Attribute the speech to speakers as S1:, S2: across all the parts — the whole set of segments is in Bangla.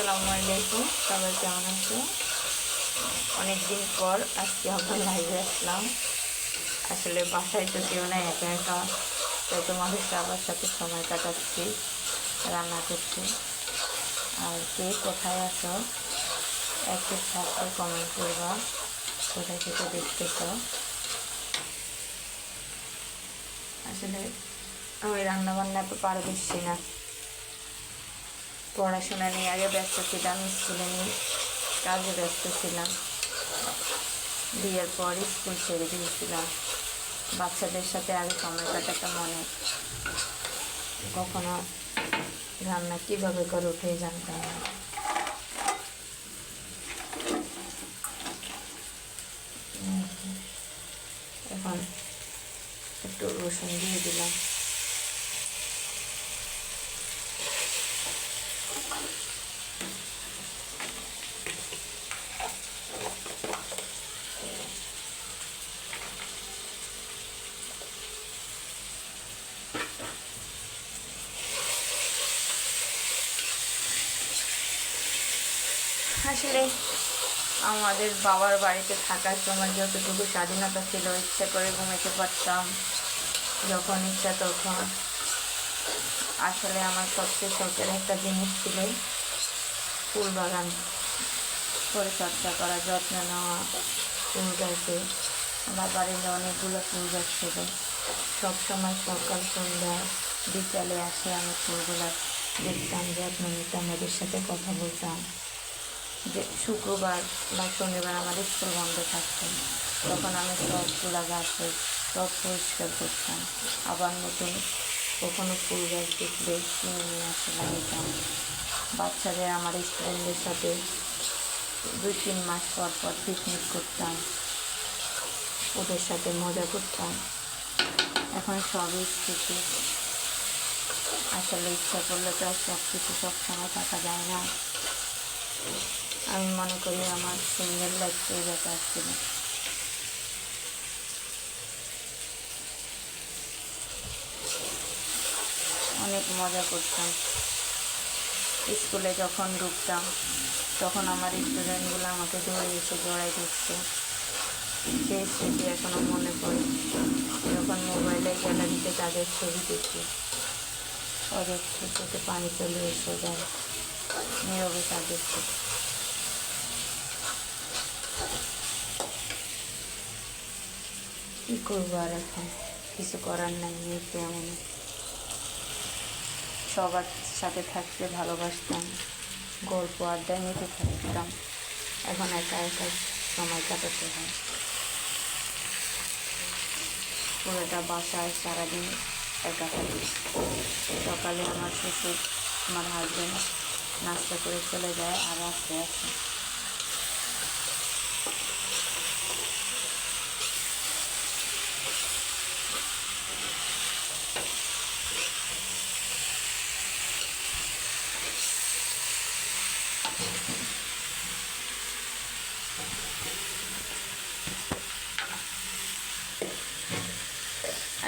S1: আসসালামু আলাইকুম। সবাই কেমন আছো অনেকদিন পর আজকে আবার লাইভে আসলাম। আসলে বাসায় তো কেউ নাই, একা একা। তাই তোমাদের সবার সাথে সময় কাটাচ্ছি, রান্না করছি আর কে কোথায় আছো? একটু থাকলে কমেন্ট করবা। কোথায় থেকে দেখতেছো? আসলে আমি রান্না বান্না তো পারদর্শী না। পড়াশোনা নিয়ে আগে ব্যস্ত ছিলাম, স্কুলে নিয়ে কাজে ব্যস্ত ছিলাম। বিয়ের পর স্কুল ছেড়ে দিয়েছিলাম। বাচ্চাদের সাথে আগে সময় কাটাতাম অনেক কখনো রান্না কীভাবে করে উঠে জানতাম না। এখন একটু রসুন দিয়ে দিলাম। আসলে আমাদের বাবার বাড়িতে থাকার সময় যতটুকু স্বাধীনতা ছিল, ইচ্ছা করে ঘুমাইতে পারতাম, যখন ইচ্ছা তখন। আসলে আমার সবচেয়ে শখের একটা জিনিস ছিল ফুল বাগান পরিচর্যা করা, যত্ন নেওয়া, ফুল গাছে। আমার বাড়িতে অনেকগুলো ফুল গাছ ছিল। সবসময় সকাল, সন্ধ্যা, বিকালে আসে আমি ফুলগুলো দেখতাম, যত্ন নিতাম, ওদের সাথে কথা বলতাম। যে শুক্রবার বা শনিবার আমার স্কুল বন্ধ থাকতো। তখন আমি সবগুলা গাছে সব পরিষ্কার করতাম। আবার নতুন কখনো ফুল গাছ দেখলে কিনে নিয়ে আসে লাগাতাম বাচ্চাদের আমার স্টুডেন্টদের সাথে দুই তিন মাস পর পর পিকনিক করতাম। ওদের সাথে মজা করতাম। এখন সবই স্মৃতি আসলে ইচ্ছা করলে তো আর সব কিছু সবসময় থাকা যায় না। আমি মনে করি আমার সিঙ্গেল লাইফটাই বেকার ছিল। অনেক মজা করতাম। স্কুলে যখন ঢুকতাম, তখন আমার স্টুডেন্টগুলো আমাকে ধরে এসে জড়াই ধরতো। সেই স্মৃতি এখনও মনে পড়ে। যখন মোবাইলে গ্যালারিতে তাদের ছবি দেখি চোখে পানি চলে এসে যায়। নীরবে তাদের কী করব আর এখন? কিছু করার নাই, এই তো এমন। সবার সাথে থাকতে ভালোবাসতাম, গল্প আড্ডায় মেতে থাকতাম। এখন একা একা সময় কাটাতে হয়। পুরোটা বাসায় সারাদিন একা থাকি। সকালে আমার শ্বশুর, আমার হাজব্যান্ড নাস্তা করে চলে যায় আর রাত্রে আসে।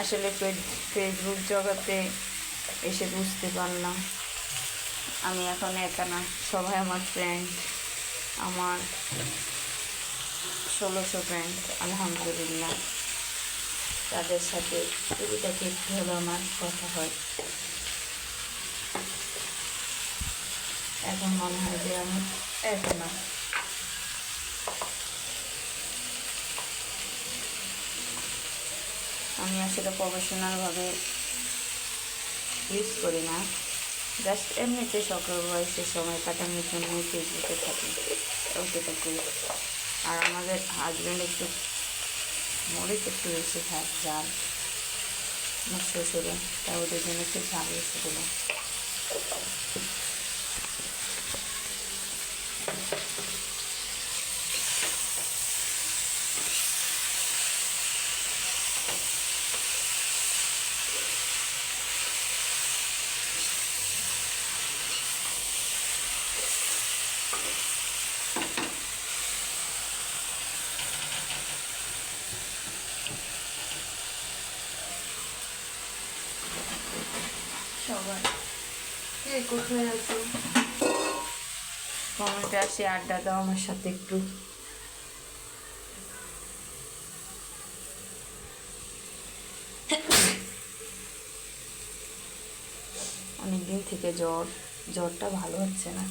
S1: আসলে ফেসবুক জগতে এসে বুঝতে পারলাম। আমি এখন একা না, সবাই আমার ফ্রেন্ড আমার ষোলোশো ফ্রেন্ড আলহামদুলিল্লাহ। তাদের সাথে টুকিটাকি একটু হলেও আমার কথা হয়। এখন মনে হয় যে আমি একা না। আসলে প্রফেশনালভাবে ইউজ করি না। জাস্ট এমনিতে সকল বয়সে সময় কাটানোর জন্য ফেসবুকে থাকি ওটা করি আর আমাদের হাজব্যান্ড একটু মরিচ একটু বেশি খায়, জাল। শ্বশুরে, তাই ওদের জন্য একটু ঝাল এসে দিলাম। কমেন্টে আসে আড্ডা দাও আমার সাথে একটু। অনেকদিন থেকে জ্বর জ্বরটা ভালো হচ্ছে না।